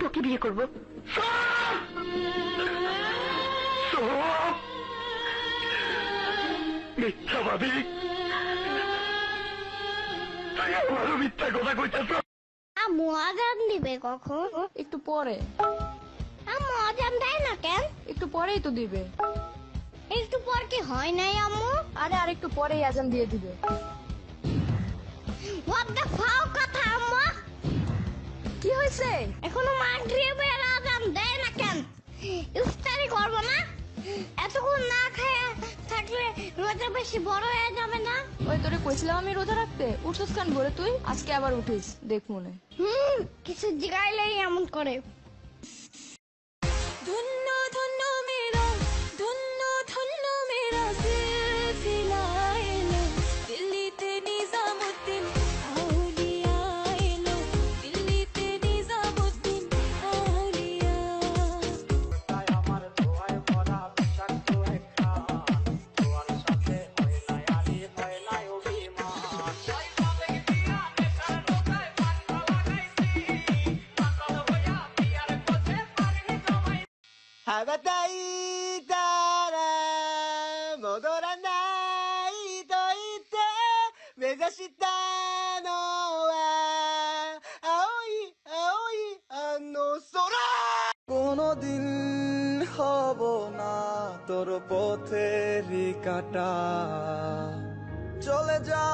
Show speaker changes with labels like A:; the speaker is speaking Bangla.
A: তোকে বিয়ে করব। মিথ্যাবাদী। তুই আমারও মিথ্যা কথা কইতেছ।
B: আম্মু আজান দিবে কখন?
C: একটু পরে।
B: আম্মু আজান দেয় না কেন?
C: একটু পরেই তো দিবে।
B: একটু পর কি হয় নাই আম্মু?
C: আরে আর একটু পরেই আজান দিয়ে দিবে।
B: হোয়াট দ্য ফাও কথা আম্মু?
C: কি হয়েছে?
B: এখনও মাগরিবের আজান দেয় না কেন? ইফতারি করব না? এতক্ষণ না খায় থাকলে রোজা বেশি বড় হয়ে যাবে না?
C: ওই তোরে কইছিলাম আমি রোজা রাখতে। উঠছস কান ভরে তুই? আজকে আবার উঠিস দেখ মনে।
B: হুম কিছু জিগাইলেই এমন করে।
D: 羽ばたいたら戻らないと言って目指したのは青い青いあの空কোনদিন হব না তোর পথেরই কাটা চলে যা